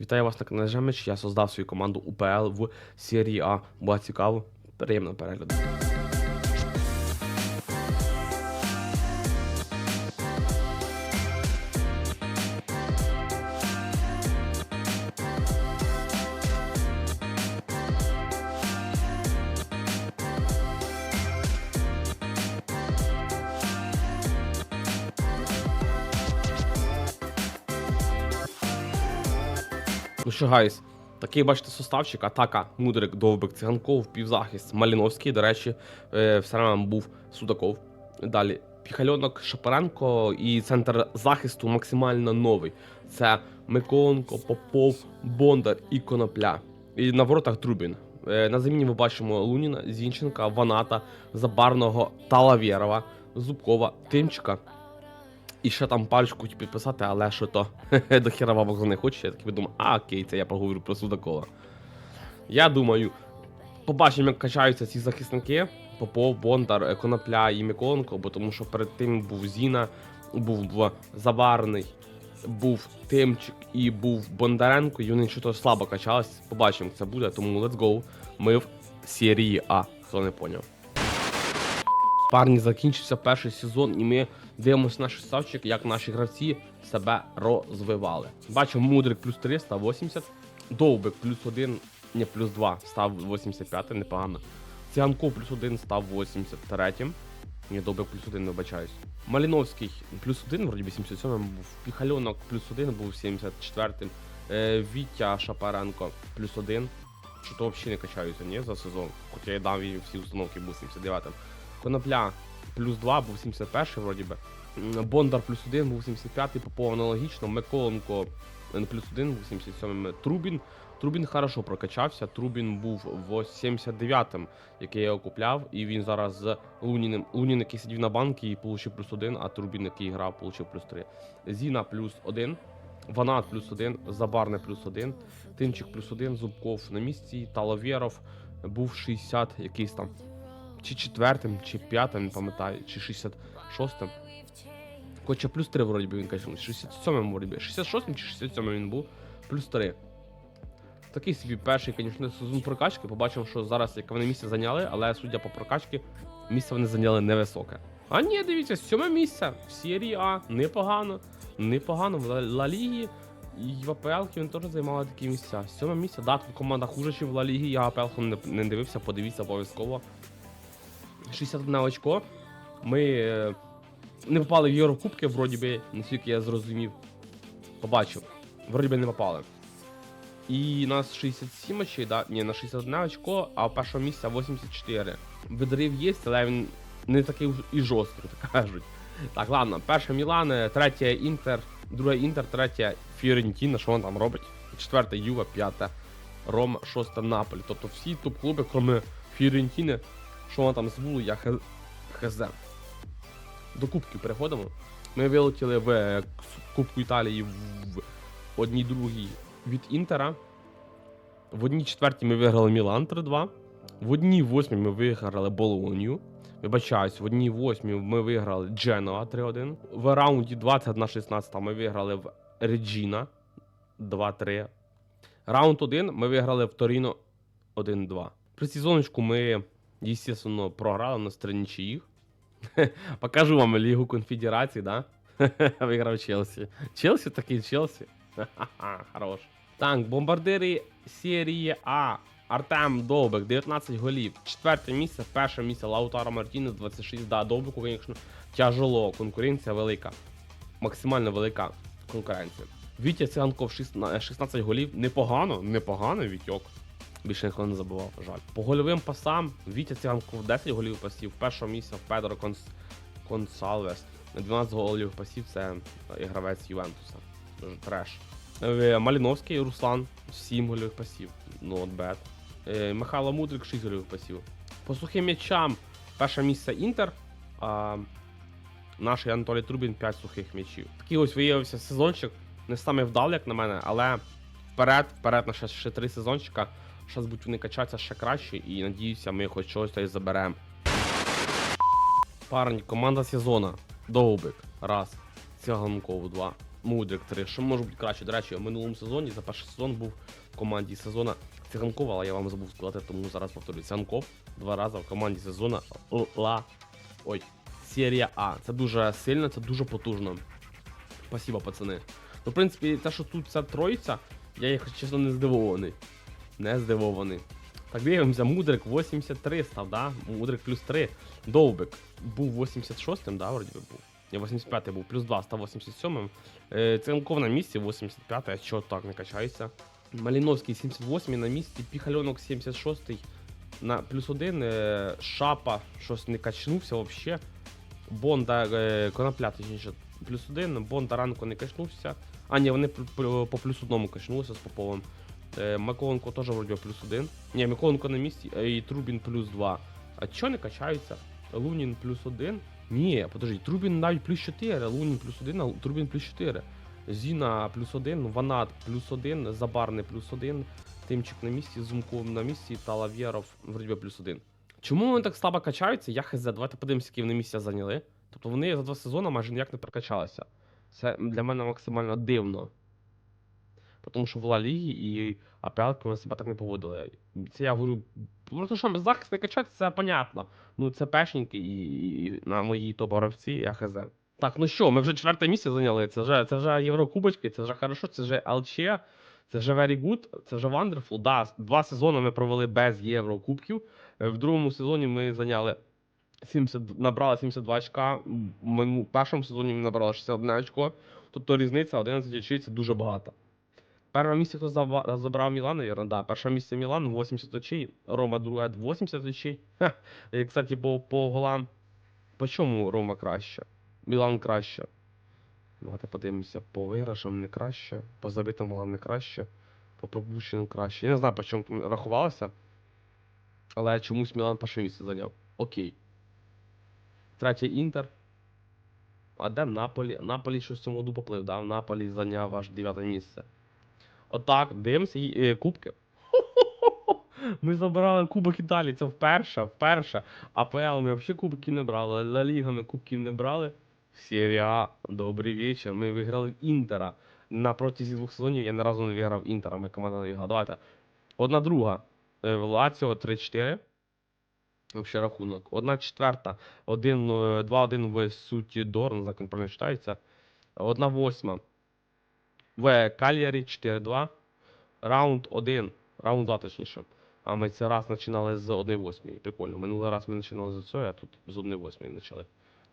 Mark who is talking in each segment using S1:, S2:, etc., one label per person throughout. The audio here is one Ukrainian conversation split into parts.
S1: Вітаю вас на каналі Жемич. Я создав свою команду УПЛ в серії А. Була цікаво. Приємного перегляду. Ну гайс, такий бачите составчик, атака, Мудрик, Довбик, Циганков, півзахист, Маліновський, до речі, все одно був Судаков. Далі Піхальонок, Шапаренко і центр захисту максимально новий. Це Миколенко, Попов, Бондар і Конопля. І на воротах Трубін. Е, На заміні ми бачимо Луніна, Зінченка, Ваната, Забарного, Талавєрова, Зубкова, Тимчика. І ще там парочку підписати, але що то до хера за не хоче. Я такий думаю, а окей, це я поговорю про Судакова. Я думаю, побачимо, як качаються ці захисники. Попов, Бондар, е, Конопля і Миколенко, бо тому що перед тим був Зіна, був Заварний, був Тимчик і був Бондаренко, і вони щось слабо качались. Побачимо, як це буде, тому let's go. Ми в серії А, хто не поняв. Парні, закінчився перший сезон, і ми дивимося наш ставчик, як наші гравці себе розвивали. Бачимо, Мудрик плюс 380, Довбик плюс 1, ні, плюс 2 став 85, непогано. Циганков плюс 1 став 83. Ні, Довбик плюс 1, вибачаюсь. Маліновський плюс 1, вроді би 77 був. Піхальонок плюс 1 був 74. Е, Вітя Шапаренко плюс 1. Що то взагалі не качаються, ні, за сезон. Хоча я дав всі установки, був 79-м. Конопля плюс 2 був 71 вроді би. Бондар плюс 1 був 75-й, Попов аналогічно, Миколенко плюс 1 був 77-м. Трубін. Трубін хорошо прокачався. Трубін був в 79-м, який я його купляв, і він зараз з Луніним. Лунін, який сидів на банки і отримав плюс 1, а Трубін, який грав, отримав плюс 3. Зіна плюс 1. Ванат плюс 1, Забарне плюс 1, Тимчик плюс 1, Зубков на місці, Талавєров був 60 якийсь там чи четвертим, чи п'ятим, не пам'ятаю, чи 66-м. Хоча плюс 3 вроді би він качав, 67-м вроді би. 66-м чи 67-м він був, плюс 3. Такий собі перший, звісно, сезон прокачки. Побачимо, що зараз яке вони місце зайняли, але судя по прокачці, місце вони зайняли невисоке. А ні, дивіться, сьоме місце в серії А. Непогано. Непогано. В Ла- Лігі і в АПЛ вони теж займали такі місця. Сьоме місце, да, тут команда хуже, ніж в Ла Лігі, я АПЛ не, не дивився, подивіться обов'язково. 61 очко. Ми е, не попали в Єврокубки, вроді би, наскільки я зрозумів. Побачив. Вроді би не попали. І нас 67 очей, да? Ні, на 61 очко, а першого місця 84. Видрив є, але він не такий і жорсткий, так кажуть. Так, ладно, перше Мілан, третє Інтер, друге Інтер, третє Фіорентіна, що він там робить? Четверте Юва, п'яте Рома, шосте Наполі. Тобто всі топ-клуби, крім Фіорентіни, що вона там звуло, я хз. хз. До Кубків переходимо. Ми вилетіли в е, Кубку Італії в одній другій від Інтера. В одній четвертій ми виграли Мілан 3-2. В одній восьмій ми виграли Болонію. Вибачаюсь, в одній восьмій ми виграли Дженуа 3-1. В раунді 21-16 ми виграли в Реджіна 2-3. Раунд 1 ми виграли в Торіно 1-2. При сезоночку ми, естественно, програли на стрінчі їх. Покажу вам Лігу Конфедерації, да? Виграв Челсі. Такий Челсі. Ха-ха, Хорош. Так, бомбардири серії А. Артем Довбик, 19 голів. Четверте місце, перше місце Лаутаро Мартінес, 26. Да, Довбику, звісно, тяжело. Конкуренція велика. Максимально велика конкуренція. Вітя Циганков 16 16 голів. Непогано, непогано Вітьок. Більше ніхто не забував, жаль. По гольовим пасам Вітя Циганков 10 голів пасів. Першого місця Педро Конс... Консалвес. 12 голів пасів це е, гравець Ювентуса. Дуже треш. Е, Маліновський Руслан 7 гольових пасів. Not bad. Е, Михайло Мудрик 6 гольових пасів. По сухим м'ячам перше місце Інтер. А наш Анатолій Трубін 5 сухих м'ячів. Такий ось виявився сезончик. Не саме вдалий, як на мене, але вперед, вперед на ще, ще три сезончика. Зараз будуть вони качатися ще краще, і надіюся, ми хоч щось та й заберемо. Парні, команда сезона. Довбик. Раз. Циганков два. Мудрик 3. Що може бути краще? До речі, в минулому сезоні за перший сезон був в команді сезона Циганков, але я вам забув сказати, тому зараз повторюю. Циганков два рази в команді сезона Ла. Ой, серія А. Це дуже сильно, це дуже потужно. Спасибо, пацани. Ну, в принципі, те, що тут ця троїця, я, якщо чесно, не здивований. Не здивований. Так, дивимося, Мудрик 83 став, да? Мудрик плюс 3. Довбик був 86-м, да, вроді би був. 85-й був, плюс 2 став 87-м. Е, Ценков на місці, 85-й, а чого так не качається. Маліновський 78-й на місці, Піхальонок 76-й на плюс 1, е, Шапа щось не качнувся взагалі. Бонда, е, Конопля, точніше, плюс 1, Бонда ранку не качнувся. А, ні, вони по плюс одному качнулися з Поповим. Е, Миколенко теж вроді плюс 1. Ні, Миколенко на місці, е, і Трубін плюс 2. А чого не качаються? Лунін плюс 1. Ні, подожди, Трубін навіть плюс 4, Лунін плюс 1, а Трубін плюс 4. Зіна плюс 1, Ванат плюс 1, Забарний плюс 1, Тимчик на місці, Зумков на місці та Лавєров вроді плюс 1. Чому вони так слабо качаються? Я хз, давайте подивимося, які вони місця зайняли. Тобто вони за два сезони майже ніяк не прокачалися. Це для мене максимально дивно. Тому що в Ла Лігі і опять вони себе так не поводили. Це я говорю, просто що захист не качати, це понятно. Ну це пешники і, і на моїй топ-гравці, я хз. Так, ну що, ми вже четверте місце зайняли. Це вже, це вже Єврокубочки, це вже хорошо, це вже ЛЧ, це вже very good, це вже wonderful. Да, два сезони ми провели без Єврокубків. В другому сезоні ми зайняли 70, набрали 72 очка. В першому сезоні ми набрали 61 очко. Тобто різниця 11 очей це дуже багато. Перше місце хто забрав Мілан, наверное, да. Перше місце Мілан 80 очей, Рома друге 80 очей. Ха. І, кстати, по, по голам. По чому Рома краще? Мілан краще. Давайте подивимося, по виграшам не краще, по забитим голам не краще, по пропущеним краще. Я не знаю, по чому рахувалося. Але чомусь Мілан перше місце зайняв. Окей. Третє Інтер. А де Наполі? Наполі щось цьому году поплив, да? Наполі зайняв аж дев'яте місце. Отак, дивимося і е, кубки. Ми забирали кубок Італії, це вперше, вперше. АПЛ ми взагалі кубків не брали, Ла Ліга ми кубків не брали. Серія добрий вечір. Ми виграли Інтера. На протязі двох сезонів я ні разу не виграв Інтера, ми команда не виграла. Давайте. Одна друга. Е, Лаціо 3-4. Вообще рахунок. Одна четверта. Е, 2-1 в суті Дор, не він правильно читається. Одна восьма. В Кальярі 4-2. Раунд 1. Раунд 2 точніше. А ми цей раз починали з 1-8. Прикольно. Минулий раз ми починали з цього, а тут з 1-8 почали.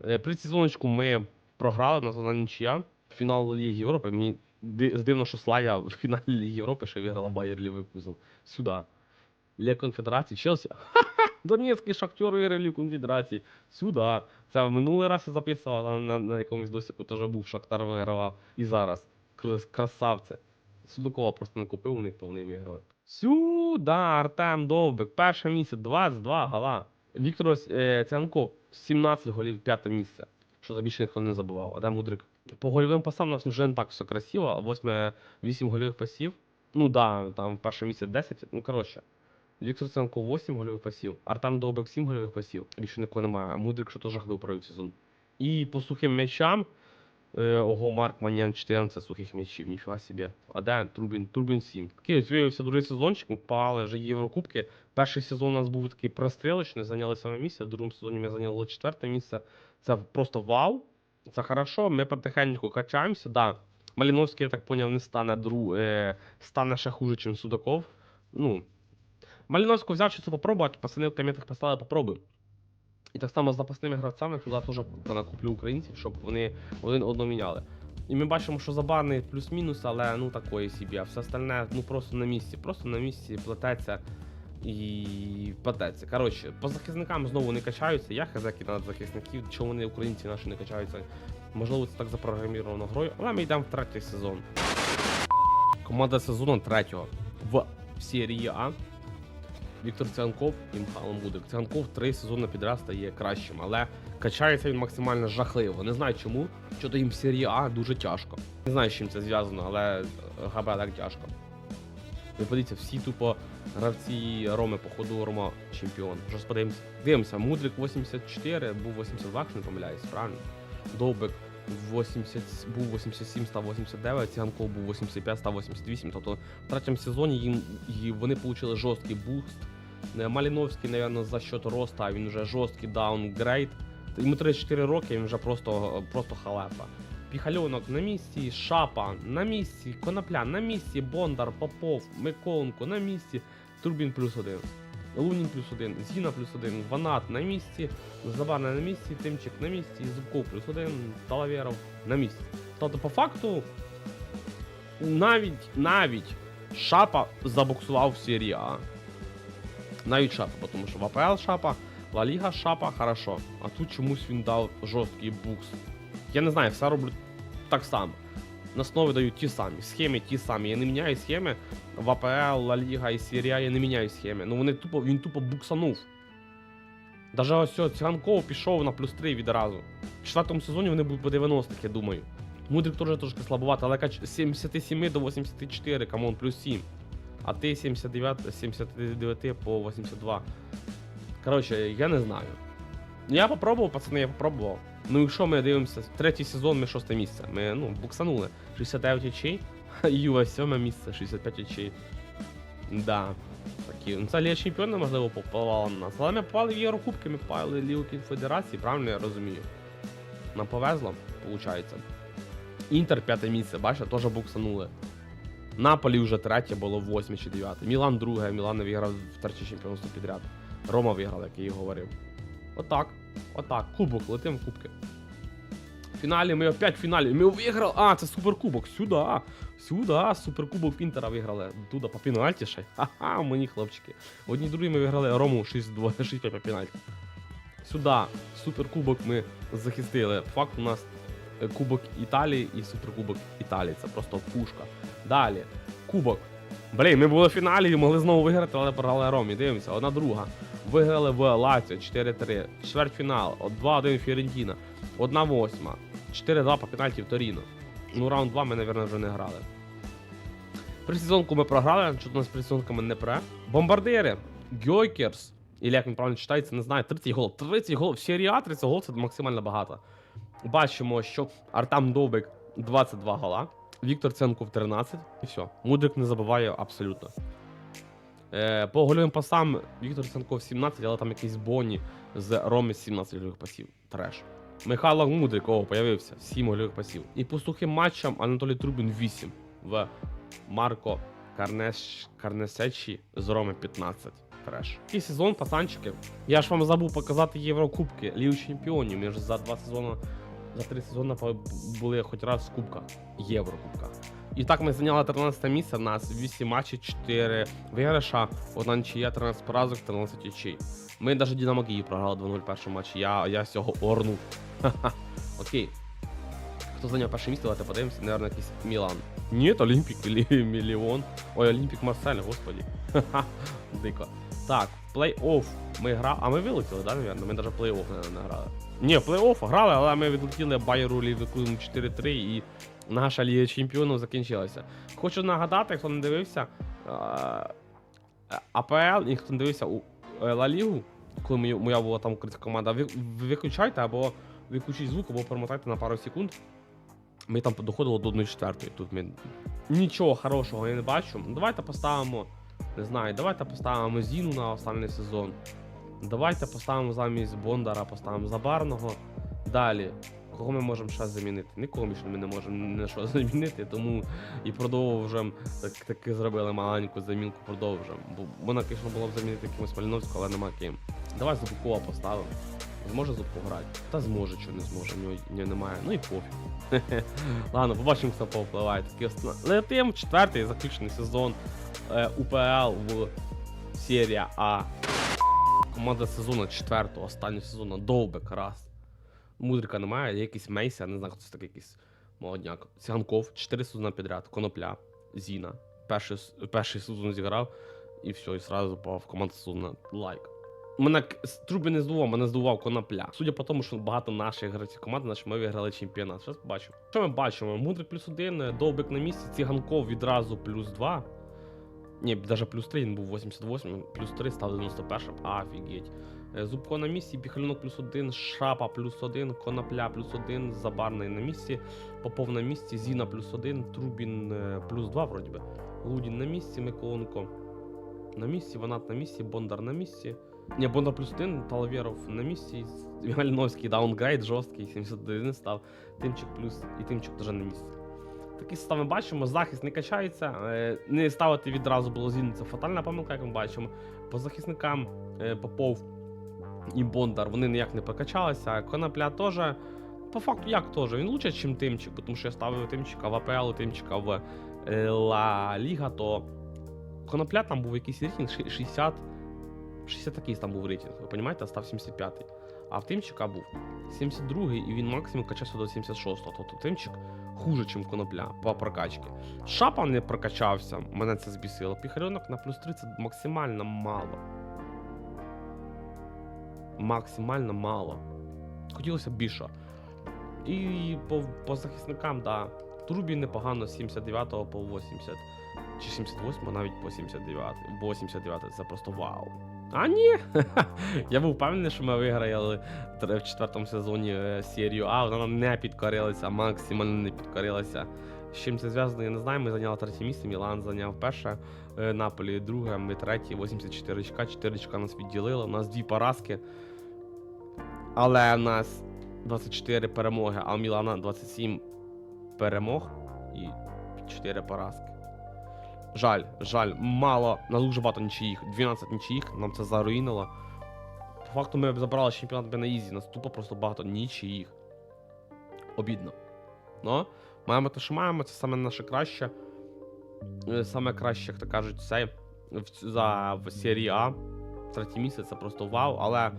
S1: Е, При сезоночку ми програли, на на нічия. Фінал Ліги Європи. Мені ди- дивно, що Славія в фіналі Ліги Європи ще виграла Байер Ліверкузен. Сюди. Ліга Конфедерації, Челсі. Донецький шахтер виграв Лігу Конфедерації. Сюди. Це минулий раз я записував на, на, на якомусь досіку теж був Шахтар вигравав. І зараз. Крас- Красавці. Судакова просто не купив у них, то вони виграли. Сюда, Артем Довбик, перше місце, 22 гола. Віктор е, Цянков, 17 голів, п'яте місце. Що за більше ніхто не забував. А де Мудрик? По гольовим пасам у нас вже не так все красиво, 8, 8 гольових пасів. Ну да, там перше місце 10. Ну коротше. Віктор Цянков 8 гольових пасів, Артем Довбик 7 гольових пасів. Більше нікого немає. Мудрик, що теж жахливо провів сезон. І по сухим м'ячам. Е, ого, Марк Маньян 14 сухих м'ячів, ніфіга собі. А де Турбін? Турбін 7. Такий ось виявився другий сезончик, ми попали вже Єврокубки. Перший сезон у нас був такий прострілочний, зайняли саме місце. В другому сезоні ми зайняли четверте місце. Це просто вау. Це хорошо, ми потихеньку качаємося. Да. Маліновський, я так поняв, не стане дру... е... стане ще хуже, ніж Судаков. Ну. Маліновського взяв що це попробувати, пацани в коментах поставили попробуй. І так само з запасними гравцями туди теж накуплю українців, щоб вони один одного міняли. І ми бачимо, що забарний плюс-мінус, але ну такої собі, а все остальне ну просто на місці. Просто на місці плететься і плететься. Коротше, по захисникам знову не качаються. Я хазяки на захисників, чому вони українці наші не качаються. Можливо, це так запрограміровано грою, але ми йдемо в третій сезон. Команда сезону третього в серії А. Віктор Циганков і Михайло Мудрик. Циганков три сезони підряд стає кращим, але качається він максимально жахливо. Не знаю чому. Що-то їм серії А дуже тяжко. Не знаю, з чим це зв'язано, але ГБ так тяжко. Ви подивіться, всі тупо гравці Роми, походу Рома чемпіон. Вже подивимося. Дивимося, Мудрик 84, був 82, якщо не помиляюсь, правильно? Довбик 80, був 87, став 89, Циганков був 85, став 88. Тобто в третьому сезоні їм, вони отримали жорсткий буст. Е, Маліновський, мабуть, за счет росту, він вже жорсткий даунгрейд. Йому 34 роки, він вже просто, просто халепа. Піхальонок на місці, Шапа на місці, Конопля на місці, Бондар, Попов, Миколенко на місці, Турбін плюс один. Лунін плюс один, Зіна плюс один, Ванат на місці, Забарна на місці, Тимчик на місці, Зубков плюс один, Талавєров на місці. Тобто, по факту, навіть, навіть Шапа забуксував в серії А. Навіть Шапа, тому що в АПЛ Шапа, Ла Ліга Шапа, хорошо. А тут чомусь він дав жорсткий букс. Я не знаю, все роблю так само. На основі дають ті самі, схеми ті самі. Я не міняю схеми в АПЛ, Ла Ліга і Серія, я не міняю схеми. Ну вони тупо, він тупо буксанув. Даже ось Циганков пішов на плюс 3 відразу. В четвертому сезоні вони будуть по 90-х, я думаю. Мудрик теж трошки слабовато, але кач- з 77 до 84, камон, плюс 7. А ти 79, 79 по 82. Коротше, я не знаю. Я попробував, пацани, я попробував. Ну, якщо ми дивимося, третій сезон, ми шосте місце. Ми ну, буксанули. 69 очей, Юва сьоме місце, 65 очей. Да. Такі. Ну, це Ліга Чемпіонів, можливо, попала на нас. Але ми попали в Єврокубки, ми попали в Лігу Конфедерації, правильно я розумію. Нам повезло, виходить. Інтер п'яте місце, бачите, теж буксанули. Наполі вже третє було 8 чи 9. Мілан друге, Мілан не виграв в третє чемпіонство підряд. Рома виграв, як я і говорив. Отак. Отак. Кубок, летим в кубки. В фіналі ми опять в фіналі. Ми виграли. А, це суперкубок. Сюди. Сюди. Суперкубок Інтера виграли. Туди по пенальті ще. Ха-ха, мені хлопчики. Одні другі ми виграли Рому 6-2, 6-5 по пенальті. Сюди. Суперкубок ми захистили. Факт у нас Кубок Італії і Суперкубок Італії. Це просто пушка. Далі. Кубок. Блін, ми були в фіналі і могли знову виграти, але програли Ромі. Дивимося, одна друга. Виграли в Лаціо 4-3. Чвертьфінал, 2-1 Фіорентіна. 1-8. 4-2 по пенальті в Торіно. Ну, раунд 2 ми, мабуть, вже не грали. Пресезонку ми програли, що нас пресезонками не пре. Бомбардири, Гьойкерс, і як він правильно читається, не знаю, 30 голів. 30 голів. В серії А 30 голів це максимально багато. Бачимо, що Артам Довбик 22 гола, Віктор Ценков 13 і все. Мудрик не забуває абсолютно. Е, по гольовим пасам Віктор Ценков 17, але там якийсь Боні з Роми 17 гольових пасів. Треш. Михайло Мудрик, о, появився, 7 гольових пасів. І по сухим матчам Анатолій Трубін 8 в Марко Карнеш... Карнесечі з Роми 15. Треш. І сезон, пацанчики. Я ж вам забув показати Єврокубки, Лігу Чемпіонів. Ми ж за два сезони, за три сезони були хоч раз в кубках. Єврокубках. І так ми зайняли 13 місце. У нас 8 матчів, 4 виграша, одна нічия, 13 поразок, 13 очей. Ми навіть Динамо Київ програли 2-0 в першому матчі. Я, я з цього орнув. Окей. Хто зайняв перше місце, давайте подивимося, наверное, якийсь Мілан. Ні, Олімпік Мільйон. Ой, Олімпік Марсель, господі. Ха-ха, дико. Так, плей-офф. Ми грали. А ми вилетіли, да, наверное? Ми навіть плей-офф не грали. Ні, плей-офф грали, але ми відлетіли Байеру Ліверкузен 4-3 і наша Ліга Чемпіонів закінчилася. Хочу нагадати, хто не дивився. АПЛ, і хто не дивився у е, Ла Лігу, коли моя- була там українська команда, ви, ви виключайте або виключіть звук, або перемотайте на пару секунд. Ми там доходили до 1-4. Тут ми нічого хорошого я не бачу. Ну, Давайте поставимо. Не знаю, давайте поставимо Зіну на останній сезон. Давайте поставимо замість Бондара, поставимо Забарного. Далі. Кого ми можемо ще замінити? Нікого більше ми не можемо на що замінити, тому і продовжуємо. Так, таки зробили маленьку замінку, продовжуємо. Бо вона, звісно, було б замінити якимось Маліновського, але нема ким. Давай Зубкова поставимо. Зможе Зубко грати? Та зможе, що не зможе, нього, нього немає. Ну і пофіг. Ладно, побачимо, хто повпливає. Летим четвертий заключний сезон е, УПЛ в серія А. Команда сезону четвертого, останнього сезону, довбик раз. Мудрика немає, є якийсь Мейся, не знаю, хто це такий якийсь молодняк. Циганков, 4 сезони підряд, Конопля, Зіна. Перший, перший сезон зіграв, і все, і сразу попав в команду сезону лайк. Мене Трубі не здував, мене здував конопля. Судя по тому, що багато наших гравців команди, наші ми виграли чемпіонат. Зараз побачимо. Що ми бачимо? Мудрик плюс один, довбик на місці, циганков відразу плюс два. Ні, навіть плюс 3, він був 88, плюс 3 став 91, офігеть. Е, Зубко на місці, Піхалюнок плюс один, Шапа плюс один, Конопля плюс один, Забарний на місці, Попов на місці, Зіна плюс один, Трубін е, плюс два, вроді би. Лудін на місці, Миколенко на місці, Ванат на місці, Бондар на місці. Ні, Бондар плюс один, Талавєров на місці, Маліновський даунгрейд жорсткий, 71 став, Тимчик плюс і Тимчик теж на місці. Такі состави бачимо, захист не качається. е, Не ставити відразу було Зіну, це фатальна помилка, як ми бачимо. По захисникам е, Попов і Бондар вони ніяк не прокачалися. Конопля теж. По факту, як теж? Він лучше, ніж Тимчик, тому що я ставив Тимчика в АПЛ, Тимчика в е, Ла Ліга, то Конопля там був якийсь рейтинг 60. 60 якийсь там був рейтинг, ви розумієте, став 75-й. А в Тимчика був 72-й, і він максимум качався до 76-го. Тобто Тимчик хуже, ніж Конопля по прокачці. Шапа не прокачався, мене це збісило. Піхарьонок на плюс 30 максимально мало. Максимально мало. Хотілося більше. І по, по захисникам, да. Трубі непогано з 79 по 80. Чи 78, навіть по 79. Бо 79 це просто вау. А ні! Я був впевнений, що ми виграли в четвертому сезоні е, серію А, вона нам не підкорилася, максимально не підкорилася. З чим це зв'язано, я не знаю. Ми зайняли третє місце, Мілан зайняв перше, е, Наполі друге, ми третє, 84 очка, 4 очка нас відділили. У нас дві поразки. Але у нас 24 перемоги, а у Мілана 27 перемог і 4 поразки. Жаль, жаль, мало, нас дуже багато нічиїх, 12 нічиїх, нам це заруїнило. По факту ми забрали чемпіонат на ізі, нас тупо просто багато нічиїх. Обідно. Ну, маємо те, що маємо, це саме наше краще. Е, Саме краще, як то кажуть, це за в серії А. Третє місце це просто вау, але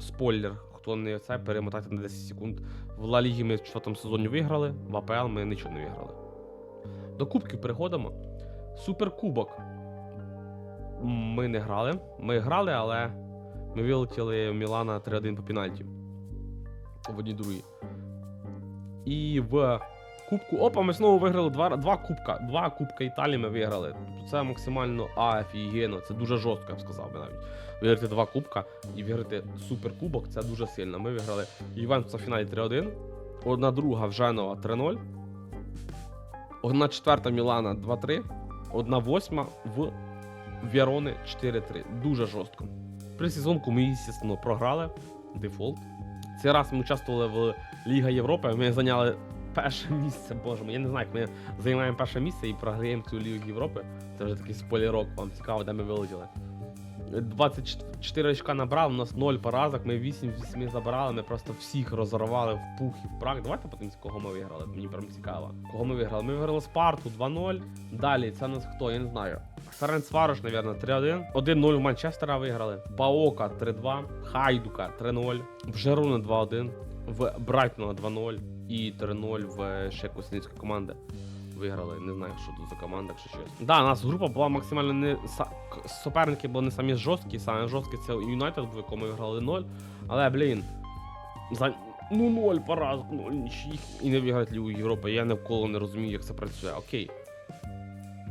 S1: спойлер, хто не це, перемотайте на 10 секунд. В Ла Лігі ми в четвертому сезоні виграли, в АПЛ ми нічого не виграли. До кубків переходимо. Суперкубок. Ми не грали. Ми грали, але ми вилетіли в Мілана 3-1 по пенальті. В одній другій. І в Кубку. Опа, ми знову виграли два, два кубка. Два кубка Італії ми виграли. Це максимально офігенно. Це дуже жорстко, я б сказав би навіть. Виграти два кубка і виграти суперкубок це дуже сильно. Ми виграли Ювентуса в фіналі 3-1. Одна друга в Женова 3-0. Одна четверта Мілана 2-3. Одна восьма в Вірони 4-3. Дуже жорстко. При сезонку ми, звісно, програли. Дефолт. Цей раз ми участвували в Ліга Європи. Ми зайняли перше місце. Боже мій, я не знаю, як ми займаємо перше місце і програємо цю Лігу Європи. Це вже такий спойлерок, вам цікаво, де ми вилетіли. 24 очка набрав, у нас 0 поразок, ми 8 з 8 забрали, ми просто всіх розорвали в пух і в прах. Давайте подивимось, кого ми виграли. Мені прям цікаво. Кого ми виграли? Ми виграли Спарту 2-0. Далі, це у нас хто? Я не знаю. Ференц Варош, мабуть, 3-1. 1-0 в Манчестера виграли. Паока 3-2. Хайдука 3-0. В Жеруна 2-1. В Брайтона 2-0. І 3-0 в ще якоїсь команди. Виграли, не знаю, що тут за команда, якщо чесно. Да, у нас група була максимально не суперники були не самі жорсткі, саме жорсткі це Юнайтед, в якому ми виграли 0. Але, блін, за ну 0 поразок, 0 нічих і не виграти Лігу Європи. Я навколо не розумію, як це працює. Окей.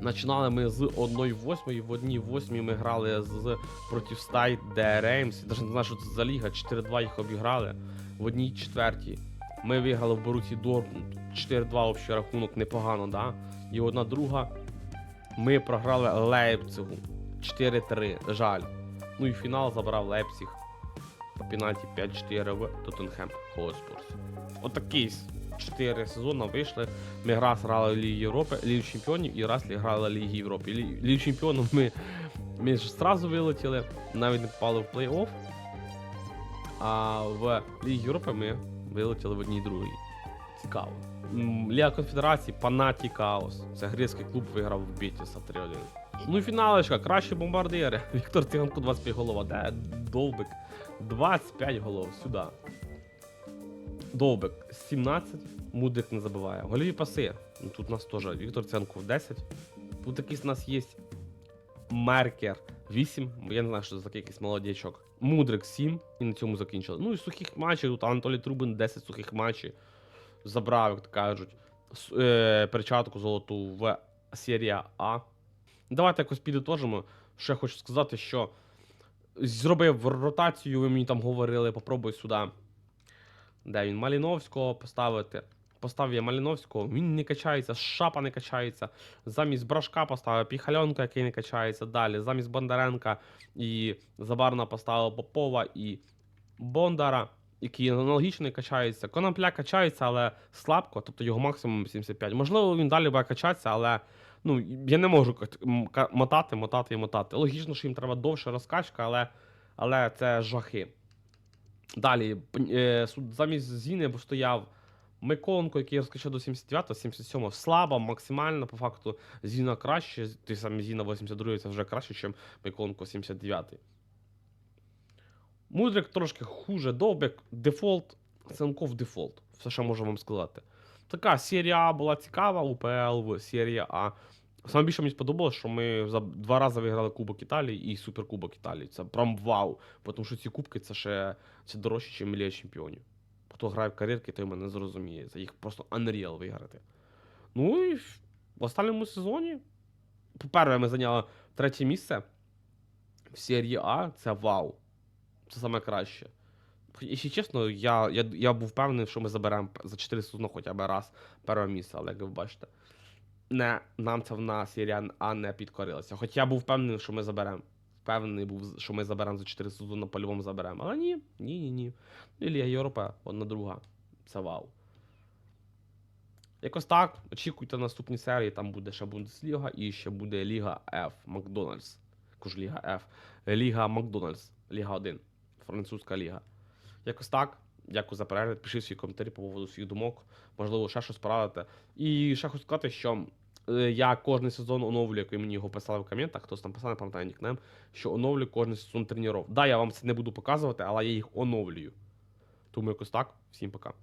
S1: Починали ми з 1-8, в 1-8 ми грали з проти Стай, де Реймс. Навіть не знаю, що це за ліга. 4-2 їх обіграли. В одній четвертій. Ми виграли в Борусі Дортмунд. 4-2 общий рахунок непогано, да? І одна друга. Ми програли Лейпцигу 4-3. Жаль. Ну і фінал забрав Лейпціг по пенальті 5-4 в Тоттенхем Хотспурс. Отакий 4 сезони вийшли. Ми раз грали в Лігі Європи, Лігу Чемпіонів і раз грали в Лігі Європи. Лі- Лігу Чемпіонів ми, ми ж зразу вилетіли, навіть не попали в плей-офф. А в Лігі Європи ми вилетіли в одній другій. Цікаво. Ліга Конфедерації Панатікаос. Це грецький клуб виграв в Бетіса 3-1. Ну і фіналочка, кращі бомбардири. Віктор Циганко 25 голова. Де Довбик? 25 голов. Сюди. Довбик 17, Мудрик не забиває. Голіві паси. Ну, тут у нас теж Віктор Ценков 10. Тут якийсь у нас є Меркер 8. Я не знаю, що це такий якийсь молодячок. Мудрик 7. І на цьому закінчили. Ну і сухих матчів. Тут Анатолій Трубин 10 сухих матчів. Забрав, як кажуть, е, перчатку золоту в серія А. Давайте якось підітожимо. Ще хочу сказати, що Зробив ротацію, ви мені там говорили, попробуй сюди. Де він? Маліновського поставити. Поставив я Маліновського, він не качається, шапа не качається. Замість Брашка поставив Піхальонка, який не качається. Далі. Замість Бондаренка і Забарна поставив Попова і Бондара, який аналогічно качається. Конопля качається, але слабко, тобто його максимум 75. Можливо, він далі буде качатися, але ну, я не можу мотати, мотати і мотати. Логічно, що їм треба довша розкачка, але, але це жахи. Далі, е, замість Зіни стояв Миколенко, який розкачав до 79 77 слабо, максимально, по факту, Зіна краще. Той самий Зіна 82 це вже краще, ніж Миколенко 79 Мудрик трошки хуже, довбик, дефолт, Ценков дефолт. Все, що можу вам сказати. Така серія А була цікава, УПЛ серія А. Саме більше мені сподобалось, що ми за два рази виграли Кубок Італії і Суперкубок Італії. Це прям вау. Тому що ці кубки це ще це дорожче, ніж Ліга Чемпіонів. Хто грає в кар'єрки, той мене зрозуміє. Це їх просто unreal виграти. Ну і в останньому сезоні, по-перше, ми зайняли третє місце в серії А. Це вау. Це саме краще. Якщо чесно, я, я, я був впевнений, що ми заберемо за 4 сезони хоча б раз перше місце, але як ви бачите, не, нам це на серія А не підкорилося. Хоча я був впевнений, що ми заберемо. Впевнений був, що ми заберемо за 4 сезони по-любому заберемо. Але ні, ні, ні, ні. І Ліга Європа, одна друга. Це вау. Якось так. Очікуйте наступні серії, там буде ще Бундесліга і ще буде Ліга F Макдональдс. Також Ліга F. Ліга Макдональдс. Ліга 1. Французька ліга. Якось так. Дякую за перегляд. Пишіть свої коментарі по поводу своїх думок. Можливо, ще щось порадити. І ще хочу сказати, що я кожен сезон оновлюю, як мені його писали в коментах, хтось там писав, не пам'ятаю нікнем, що оновлю кожен сезон тренувань. Да, я вам це не буду показувати, але я їх оновлюю. Тому якось так. Всім пока.